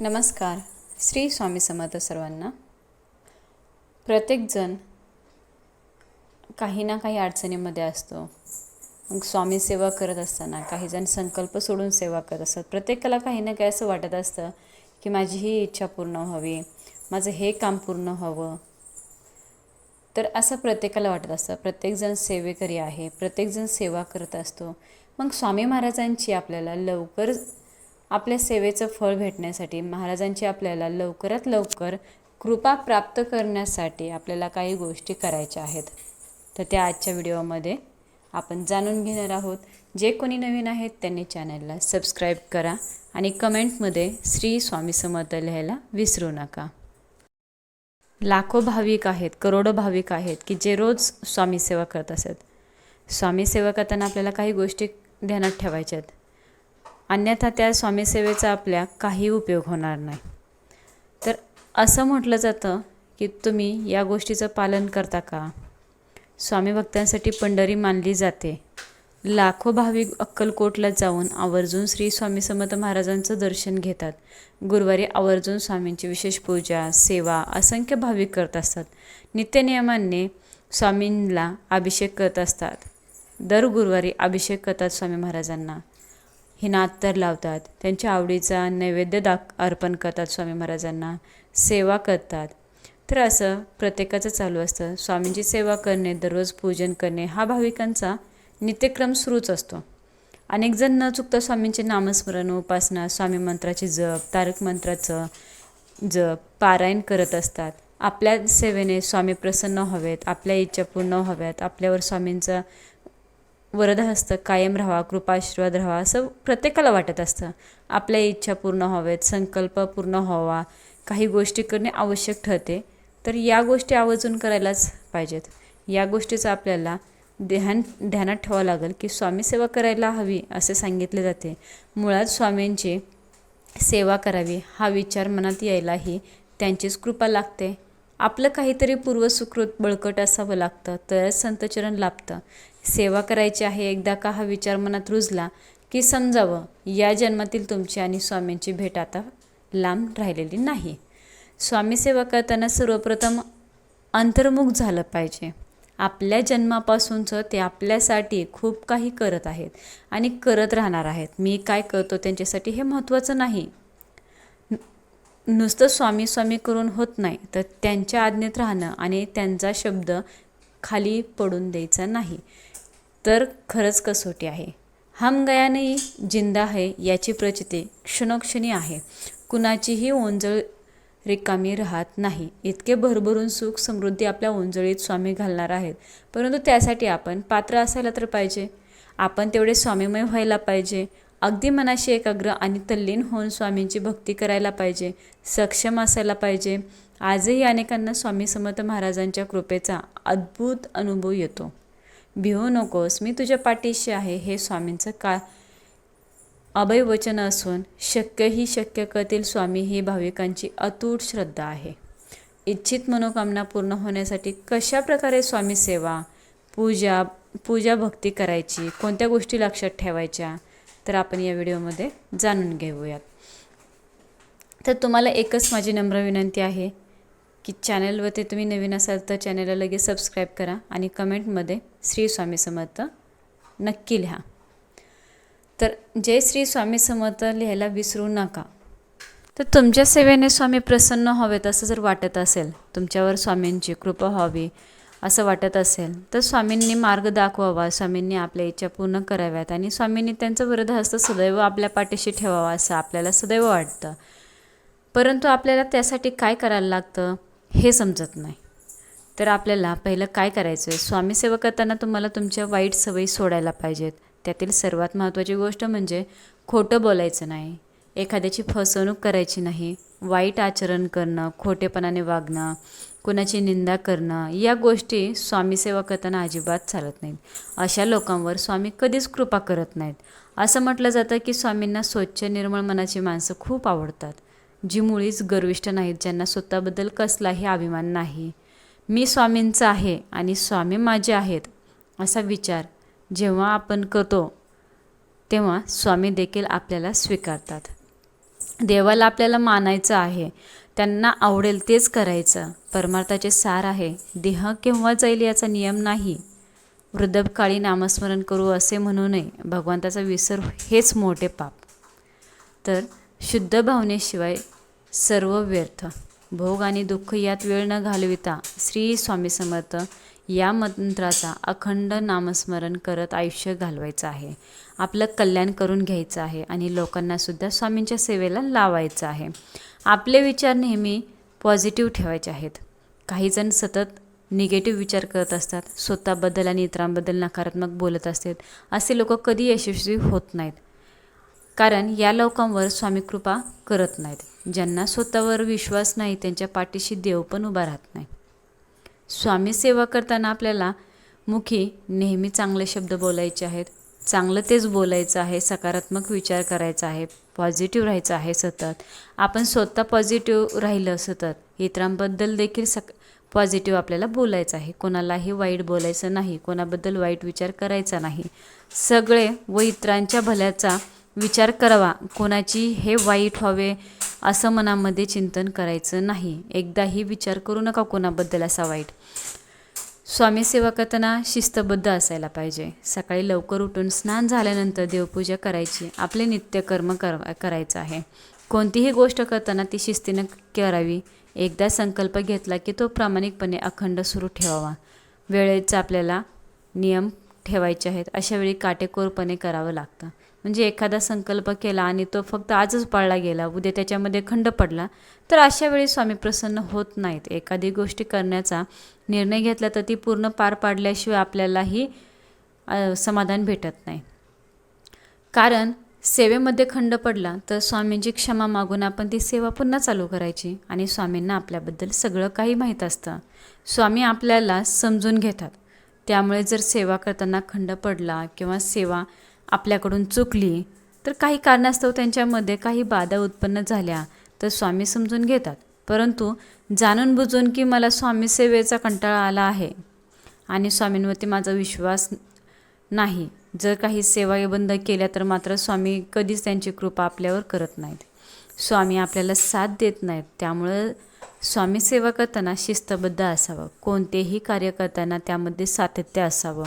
नमस्कार. श्री स्वामी समर्थ सर्वांना. प्रत्येकजण काही ना काही अडचणीमध्ये असतो. मग स्वामी सेवा करत असताना काहीजण संकल्प सोडून सेवा करत असतात. प्रत्येकाला काही ना काही असं वाटत असतं की माझी ही इच्छा पूर्ण व्हावी माझं हे काम पूर्ण व्हावं. तर असं प्रत्येकाला वाटत असतं. प्रत्येकजण सेवेकरी आहे प्रत्येकजण सेवा करत असतो. मग स्वामी महाराजांची आपल्याला लवकर आपल्या सेवेचं फळ भेटण्यासाठी महाराजांची आपल्याला लवकरात लवकर कृपा प्राप्त करण्यासाठी आपल्याला काही गोष्टी करायच्या आहेत. तर त्या आजच्या व्हिडिओमध्ये आपण जाणून घेणार आहोत. जे कोणी नवीन आहेत त्यांनी चॅनलला सबस्क्राईब करा आणि कमेंटमध्ये श्री स्वामी समर्थ लिहायला विसरू नका. लाखो भाविक आहेत करोडो भाविक आहेत की जे रोज स्वामी सेवा करत असत. स्वामी सेवा करताना आपल्याला काही गोष्टी ध्यानात ठेवायच्या आहेत. अन्यथा त्या स्वामी सेवेचा आपल्या काही उपयोग होणार नाही. तर असं म्हटलं जातं की तुम्ही या गोष्टीचं पालन करता का? स्वामी भक्तांसाठी पंढरी मानली जाते. लाखो भाविक अक्कलकोटला जाऊन आवर्जून श्री स्वामी समर्थ महाराजांचं दर्शन घेतात. गुरुवारी आवर्जून स्वामींची विशेष पूजा सेवा असंख्य भाविक करत असतात. नित्यनियमाने स्वामींना अभिषेक करत असतात. दर गुरुवारी अभिषेक करतात स्वामी महाराजांना. हे नात्तर लावतात. त्यांच्या आवडीचा नैवेद्य दाख अर्पण करतात स्वामी महाराजांना. सेवा करतात. तर असं प्रत्येकाचं चालू असतं. स्वामींची सेवा करणे दररोज पूजन करणे हा भाविकांचा नित्यक्रम सुरूच असतो. अनेकजण न चुकता स्वामींचे नामस्मरण उपासना स्वामी मंत्राची जप तारक मंत्राचं जप पारायण करत असतात. आपल्या सेवेने स्वामी प्रसन्न हवेत आपल्या इच्छा पूर्ण हव्यात आपल्यावर स्वामींचा वरदहस्त कायम राहावा कृपाशीर्वाद राहावा असं प्रत्येकाला वाटत असतं. आपल्या इच्छा पूर्ण व्हावेत संकल्प पूर्ण व्हावा काही गोष्टी करणे आवश्यक ठरते तर या गोष्टी आवर्जून करायलाच पाहिजेत. या गोष्टीचं आपल्याला ध्यान ध्यानात ठेवावं लागेल की स्वामी सेवा करायला हवी असे सांगितले जाते. मुळात स्वामींची सेवा करावी हा विचार मनात यायलाही त्यांचीच कृपा लागते. आपलं काहीतरी पूर्वसुकृत बळकट असावं लागतं तरच संतचरण लाभतं. सेवा करायची आहे एकदा का हा विचार मनात रुजला की समजावं या जन्मातील तुमची आणि स्वामींची भेट आता लांब राहिलेली नाही. स्वामी सेवा करताना सर्वप्रथम अंतर्मुख झालं पाहिजे. आपल्या जन्मापासूनचं ते आपल्यासाठी खूप काही करत आहेत आणि करत राहणार आहेत. मी काय करतो त्यांच्यासाठी हे महत्त्वाचं नाही. नुसतं स्वामी स्वामी करून होत नाही तर त्यांच्या आज्ञेत राहणं आणि त्यांचा शब्द खाली पडून द्यायचा नाही. तर खरंच कसोटी आहे. हम गया नाही जिंदा है याची प्रचिती क्षणोक्षणी आहे. कुणाचीही ओंजळ रिकामी राहत नाही. इतके भरभरून सुख समृद्धी आपल्या ओंजळीत स्वामी घालणार आहेत. परंतु त्यासाठी आपण पात्र असायला तर पाहिजे. आपण तेवढे स्वामीमय व्हायला पाहिजे. अगदी मनाशी एकाग्र आणि तल्लीन होऊन स्वामींची भक्ती करायला पाहिजे. सक्षम असायला पाहिजे. आजही अनेकांना स्वामी समर्थ महाराजांच्या कृपेचा अद्भुत अनुभव येतो. भिवू नकोस मी तुझ्या पाठीशी आहे हे स्वामींचं का अभय वचन असून शक्यही शक्य करतील स्वामी ही भाविकांची अतूट श्रद्धा आहे. इच्छित मनोकामना पूर्ण होण्यासाठी कशा प्रकारे स्वामी सेवा पूजा पूजा भक्ती करायची कोणत्या गोष्टी लक्षात ठेवायच्या तर आपण या व्हिडिओमध्ये जाणून घेऊयात. तर तुम्हाला एकच माझी नम्र विनंती आहे की चॅनलवरती तुम्ही नवीन असाल तर चॅनलला लगेच सबस्क्राईब करा आणि कमेंटमध्ये श्री स्वामी समर्थ नक्की लिहा. तर जय श्री स्वामी समर्थ लिहायला विसरू नका. तर तुमच्या सेवेने स्वामी प्रसन्न व्हावेत असं जर वाटत असेल तुमच्यावर स्वामींची कृपा व्हावी असं वाटत असेल तर स्वामींनी मार्ग दाखवावा स्वामींनी आपल्या इच्छा पूर्ण कराव्यात आणि स्वामींनी त्यांचं वरदहस्त सदैव आपल्या पाठीशी ठेवावा असं आपल्याला सदैव वाटतं. परंतु आपल्याला त्यासाठी काय करायला लागतं? हे समजत नाही. तर आपल्याला पहिलं काय करायचं आहे स्वामीसेवा करताना तुम्हाला तुमच्या वाईट सवयी सोडायला पाहिजेत. त्यातील सर्वात महत्त्वाची गोष्ट म्हणजे खोटं बोलायचं नाही. एखाद्याची फसवणूक करायची नाही. वाईट आचरण करणं खोटेपणाने वागणं कुणाची निंदा करणं या गोष्टी स्वामीसेवा करताना अजिबात चालत नाहीत. अशा लोकांवर स्वामी कधीच कृपा करत नाहीत. असं म्हटलं जातं की स्वामींना स्वच्छ निर्मळ मनाची माणसं खूप आवडतात. जी मुळीच गर्विष्ठ नाहीत ज्यांना स्वतःबद्दल कसलाही अभिमान नाही. मी स्वामींचा आहे आणि स्वामी माझे आहेत असा विचार जेव्हा आपण करतो तेव्हा स्वामी देखील आपल्याला स्वीकारतात. देवाला आपल्याला मानायचं आहे त्यांना आवडेल तेच करायचं. परमार्थाचे सार आहे देह केव्हा जाईल याचा नियम नाही. वृद्धकाळी नामस्मरण करू असे म्हणू नये भगवंताचा विसर हेच मोठे पाप. तर शुद्ध भावनेशिवाय सर्व व्यर्थ. भोग आणि दुःख यात वेळ न घालविता श्री स्वामी समर्थ या मंत्राचा अखंड नामस्मरण करत आयुष्य घालवायचं आहे. आपलं कल्याण करून घ्यायचं आहे आणि लोकांनासुद्धा स्वामींच्या सेवेला लावायचं आहे. आपले विचार नेहमी पॉझिटिव्ह ठेवायचे आहेत. काही जण सतत निगेटिव्ह विचार करत असतात स्वतःबद्दल आणि इतरांबद्दल नकारात्मक बोलत असतात. असे लोक कधी यशस्वी होत नाहीत. कारण या लोकांवर स्वामी कृपा करत नाहीत. ज्यांना स्वतःवर विश्वास नाही त्यांच्या पाठीशी देव पण उभा राहत नाही. स्वामी सेवा करताना आपल्याला मुखी नेहमी चांगले शब्द बोलायचे आहेत. चांगलं तेच बोलायचं आहे सकारात्मक विचार करायचा आहे पॉझिटिव्ह राहायचं आहे सतत. आपण स्वतः पॉझिटिव्ह राहिलं सतत. इतरांबद्दल देखील सक पॉझिटिव्ह आपल्याला बोलायचं आहे. कोणालाही वाईट बोलायचं नाही. कोणाबद्दल वाईट विचार करायचा नाही. सगळे व इतरांच्या भल्याचा विचार करावा. कोणाची हे वाईट व्हावे असं मनामध्ये चिंतन करायचं नाही. एकदाही विचार करू नका कोणाबद्दल असा वाईट. स्वामी सेवा करताना शिस्तबद्ध असायला पाहिजे. सकाळी लवकर उठून स्नान झाल्यानंतर देवपूजा करायची. आपले नित्यकर्म कर करायचं आहे. कोणतीही गोष्ट करताना ती शिस्तीनं करावी. एकदा संकल्प घेतला की तो प्रामाणिकपणे अखंड सुरू ठेवावा. वेळेचा आपल्याला नियम ठेवायचे आहेत. अशावेळी काटेकोरपणे करावं लागतं. म्हणजे एखादा संकल्प केला आणि तो फक्त आजच पाळला गेला उद्या त्याच्यामध्ये खंड पडला तर अशा वेळी स्वामी प्रसन्न होत नाहीत. एखादी गोष्टी करण्याचा निर्णय घेतला तर ती पूर्ण पार पाडल्याशिवाय आपल्यालाही समाधान भेटत नाही. कारण सेवेमध्ये खंड पडला तर स्वामींची क्षमा मागून आपण ती सेवा पुन्हा चालू करायची आणि स्वामींना आपल्याबद्दल सगळं काही माहीत असतं. स्वामी आपल्याला समजून घेतात. त्यामुळे जर सेवा करताना खंड पडला किंवा सेवा आपल्याकडून चुकली तर काही कारणास्तव त्यांच्यामध्ये काही बाधा उत्पन्न झाल्या तर स्वामी समजून घेतात. परंतु जाणून बुजून की मला स्वामी सेवेचा कंटाळा आला आहे आणि स्वामींवरती माझा विश्वास नाही. जर काही सेवा बंद केल्या तर मात्र स्वामी कधीच त्यांची कृपा आपल्यावर करत नाहीत. स्वामी आपल्याला साथ देत नाहीत. त्यामुळं स्वामी सेवा करताना शिस्तबद्ध असावं. कोणतेही कार्य करताना त्यामध्ये सातत्य असावं.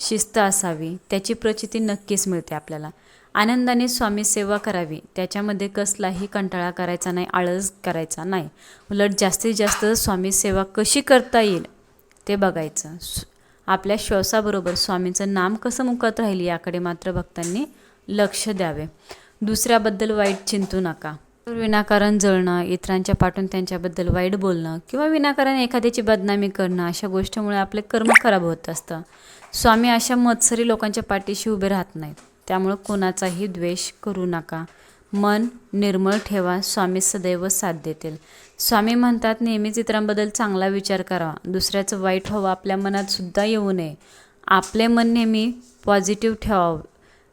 शिस्त असावी त्याची प्रचिती नक्कीच मिळते आपल्याला. आनंदाने स्वामी सेवा करावी त्याच्यामध्ये कसलाही कंटाळा करायचा नाही आळस करायचा नाही. उलट जास्तीत जास्त स्वामी सेवा कशी करता येईल ते बघायचं. आपल्या श्वासाबरोबर स्वामींचं नाम कसं मुकत राहील याकडे मात्र भक्तांनी लक्ष द्यावे. दुसऱ्याबद्दल वाईट चिंतू नका. विनाकारण जळणं इतरांच्या पाठून त्यांच्याबद्दल वाईट बोलणं किंवा विनाकारण एखाद्याची बदनामी करणं अशा गोष्टीमुळे आपले कर्म खराब होत असतं. स्वामी अशा मत्सरी लोकांच्या पाठीशी उभे राहत नाहीत. त्यामुळं कोणाचाही द्वेष करू नका. मन निर्मळ ठेवा स्वामी सदैव साथ देतील. स्वामी म्हणतात नेहमीच इतरांबद्दल चांगला विचार करावा. दुसऱ्याचं वाईट व्हावं आपल्या मनात सुद्धा येऊ नये. आपले मन नेहमी पॉझिटिव्ह ठेवावं.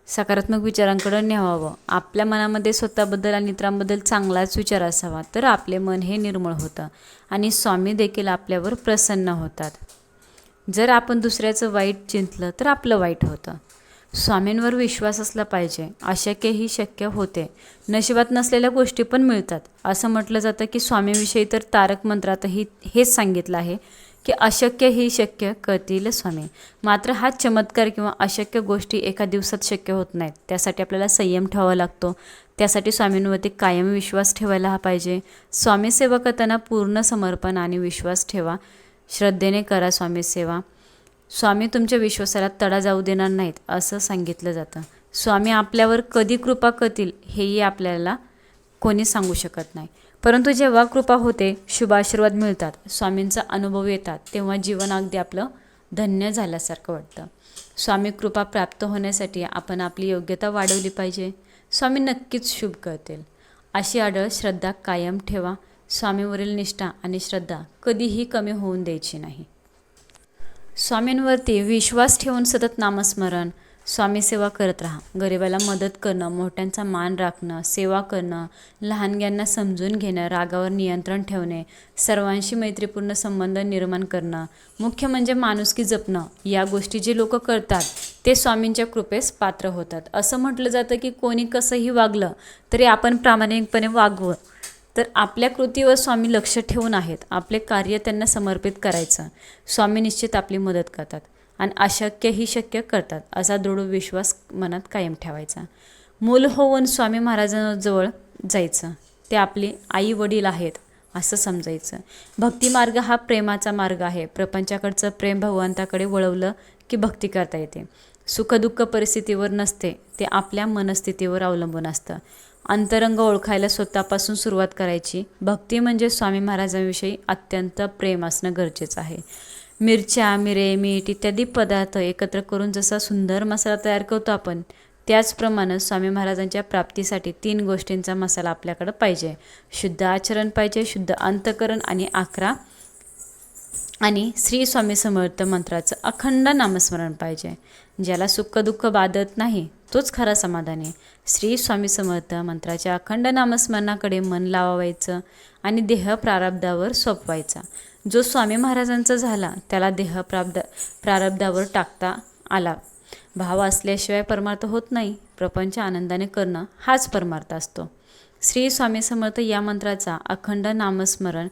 सकारात्मक विचारांकडे न्यावावं. आपल्या मनामध्ये स्वतःबद्दल आणि इतरांबद्दल चांगलाच विचार असावा तर आपले मन हे निर्मळ होतं आणि स्वामी देखील आपल्यावर प्रसन्न होतात. जर आपण दुसऱ्याचं वाईट चिंतलं तर आपलं वाईट होतं. स्वामींवर विश्वास असला पाहिजे. अशक्यही शक्य होते. नशिबात नसलेल्या गोष्टी पण मिळतात. असं म्हटलं जातं की स्वामीविषयी तर तारक मंत्रातही हेच सांगितलं आहे की अशक्य ही शक्य करतील स्वामी. मात्र हा चमत्कार किंवा अशक्य गोष्टी एका दिवसात शक्य होत नाहीत. त्यासाठी आपल्याला संयम ठेवावा लागतो. त्यासाठी स्वामींवरती कायम विश्वास ठेवायला हा पाहिजे. स्वामी करताना पूर्ण समर्पण आणि विश्वास ठेवा. श्रद्धेने करा स्वामी सेवा. स्वामी तुमच्या विश्वासाला तडा जाऊ देणार नाहीत असं सांगितलं जातं. स्वामी आपल्यावर कधी कृपा करतील हेही आपल्याला कोणी सांगू शकत नाही. परंतु जेव्हा कृपा होते शुभाशीर्वाद मिळतात स्वामींचा अनुभव येतात तेव्हा जीवन अगदी आपलं धन्य झाल्यासारखं वाटतं. स्वामी कृपा प्राप्त होण्यासाठी आपण आपली योग्यता वाढवली पाहिजे. स्वामी नक्कीच शुभ करतील. अशी आढळ श्रद्धा कायम ठेवा. स्वामीवरील निष्ठा आणि श्रद्धा कधीही कमी होऊन द्यायची नाही. स्वामींवरती विश्वास ठेवून सतत नामस्मरण स्वामी सेवा करत राहा. गरिबाला मदत करणं मोठ्यांचा मान राखणं सेवा करणं लहानग्यांना समजून घेणं रागावर नियंत्रण ठेवणे सर्वांशी मैत्रीपूर्ण संबंध निर्माण करणं मुख्य म्हणजे माणुसकी जपणं या गोष्टी जे लोक करतात ते स्वामींच्या कृपेस पात्र होतात. असं म्हटलं जातं की कोणी कसंही वागलं तरी आपण प्रामाणिकपणे वागवं. तर आपल्या कृतीवर स्वामी लक्ष ठेवून आहेत. आपले कार्य त्यांना समर्पित करायचं. स्वामी निश्चित आपली मदत करतात आणि अशक्य ही शक्य करतात असा दृढ विश्वास मनात कायम ठेवायचा. मूल होऊन स्वामी महाराजांजवळ जायचं. ते आपले आई वडील आहेत असं समजायचं. भक्तिमार्ग हा प्रेमाचा मार्ग आहे. प्रपंचाकडचं प्रेम भगवंताकडे वळवलं की भक्ती करता येते. सुखदुःख परिस्थितीवर नसते ते आपल्या मनस्थितीवर अवलंबून असतं. अंतरंग ओळखायला स्वतःपासून सुरुवात करायची. भक्ती म्हणजे स्वामी महाराजांविषयी अत्यंत प्रेम असणं गरजेचं आहे. मिरच्या मिरे मीठ इत्यादी पदार्थ एकत्र करून जसा सुंदर मसाला तयार करतो आपण त्याचप्रमाणे स्वामी महाराजांच्या प्राप्तीसाठी तीन गोष्टींचा मसाला आपल्याकडं पाहिजे. शुद्ध आचरण पाहिजे शुद्ध अंतकरण आणि आकरा आणि श्री स्वामी समर्थ मंत्राचं अखंड नामस्मरण पाहिजे ज्याला सुख दुःख बाधत नाही. तोच खरा समाधानी श्री स्वामी समर्थ मंत्राच्या अखंड नामस्मरणाकडे मन लावायचं आणि देह प्रारब्धावर सोपवायचा. जो स्वामी महाराजांचा झाला त्याला देह प्राब्ध प्रारब्धावर टाकता आला. भाव असल्याशिवाय परमार्थ होत नाही. प्रपंच आनंदाने करणं हाच परमार्थ असतो. श्री स्वामी समर्थ या मंत्राचा अखंड नामस्मरण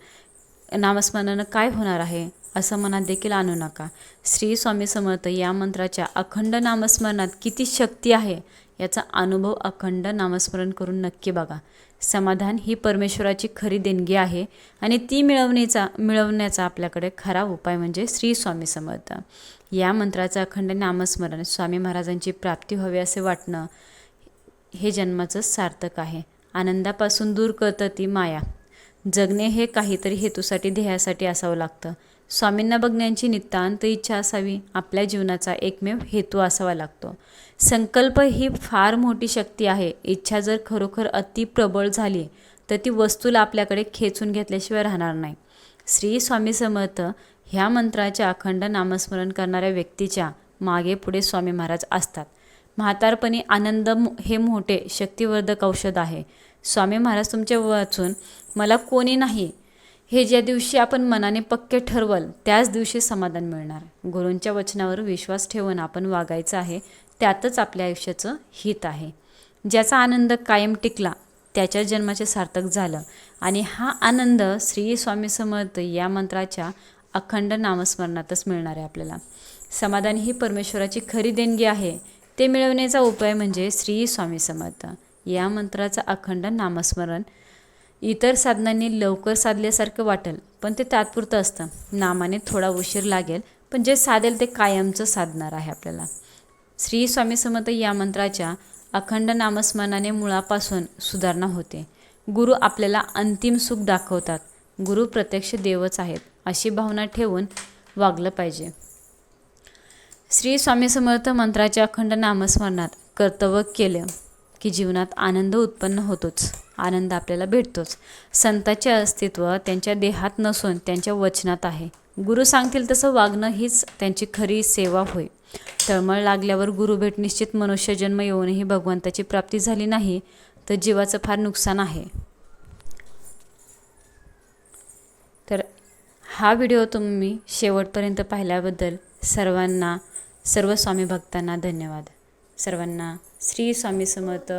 नामस्मरणानं काय होणार आहे? असं मनात देखील आणू नका. श्री स्वामी समर्थ या मंत्राच्या अखंड नामस्मरणात किती शक्ती आहे याचा अनुभव अखंड नामस्मरण करून नक्की बघा. समाधान ही परमेश्वराची खरी देणगी आहे आणि ती मिळवण्याचा मिळवण्याचा आपल्याकडे खरा उपाय म्हणजे श्री स्वामी समर्थ. या मंत्राचं अखंड नामस्मरण स्वामी महाराजांची प्राप्ती व्हावी असे वाटणं हे जन्माचं सार्थक आहे. आनंदापासून दूर करतं ती माया. जगणे हे काहीतरी हेतूसाठी ध्येयासाठी असावं लागतं. स्वामींना बघण्याची नितांत इच्छा असावी आपल्या जीवनाचा एकमेव हेतू असावा लागतो. संकल्प ही फार मोठी शक्ती आहे. इच्छा जर खरोखर अति प्रबळ झाली तर ती वस्तूला आपल्याकडे खेचून घेतल्याशिवाय राहणार नाही. श्री स्वामी समर्थ ह्या मंत्राच्या अखंड नामस्मरण करणाऱ्या व्यक्तीच्या मागे पुढे स्वामी महाराज असतात. म्हातारपणी आनंद हे मोठे शक्तिवर्धक औषध आहे. स्वामी महाराज तुमच्या वाचून मला कोणी नाही हे ज्या दिवशी आपण मनाने पक्के ठरवल त्याच दिवशी समाधान मिळणार. गुरूंच्या वचनावर विश्वास ठेवून आपण वागायचं आहे त्यातच आपल्या आयुष्याचं हित आहे. ज्याचा आनंद कायम टिकला त्याच्या जन्माचे सार्थक झालं. आणि हा आनंद श्री स्वामी समर्थ या मंत्राच्या अखंड नामस्मरणातच मिळणार आहे आपल्याला. समाधान ही परमेश्वराची खरी देणगी आहे. ते मिळवण्याचा उपाय म्हणजे श्री स्वामी समर्थ. या मंत्राचं अखंड नामस्मरण इतर साधनांनी लवकर साधल्यासारखं वाटेल पण ते तात्पुरतं असतं. नामाने थोडा उशीर लागेल पण जे साधेल ते कायमचं साधणार आहे आपल्याला. श्री स्वामी समर्थ या मंत्राच्या अखंड नामस्मरणाने मुळापासून सुधारणा होते. गुरु आपल्याला अंतिम सुख दाखवतात. गुरु प्रत्यक्ष देवच आहेत अशी भावना ठेवून वागलं पाहिजे. श्री स्वामी समर्थ मंत्राच्या अखंड नामस्मरणात कर्तव्य केलं. की जीवनात आनंद उत्पन्न होतोच आनंद आपल्याला भेटतोच. संताचे अस्तित्व त्यांच्या देहात नसून त्यांच्या वचनात आहे. गुरु सांगतील तसं वागणं हीच त्यांची खरी सेवा होय. तळमळ लागल्यावर गुरु भेट निश्चित मनुष्य जन्म येऊनही भगवंताची प्राप्ती झाली नाही तर जीवाचं फार नुकसान आहे. तर हा व्हिडिओ तुम्ही शेवटपर्यंत पाहिल्याबद्दल सर्वांना सर्व स्वामी भक्तांना धन्यवाद. सर्वांना श्री स्वामी समर्थ.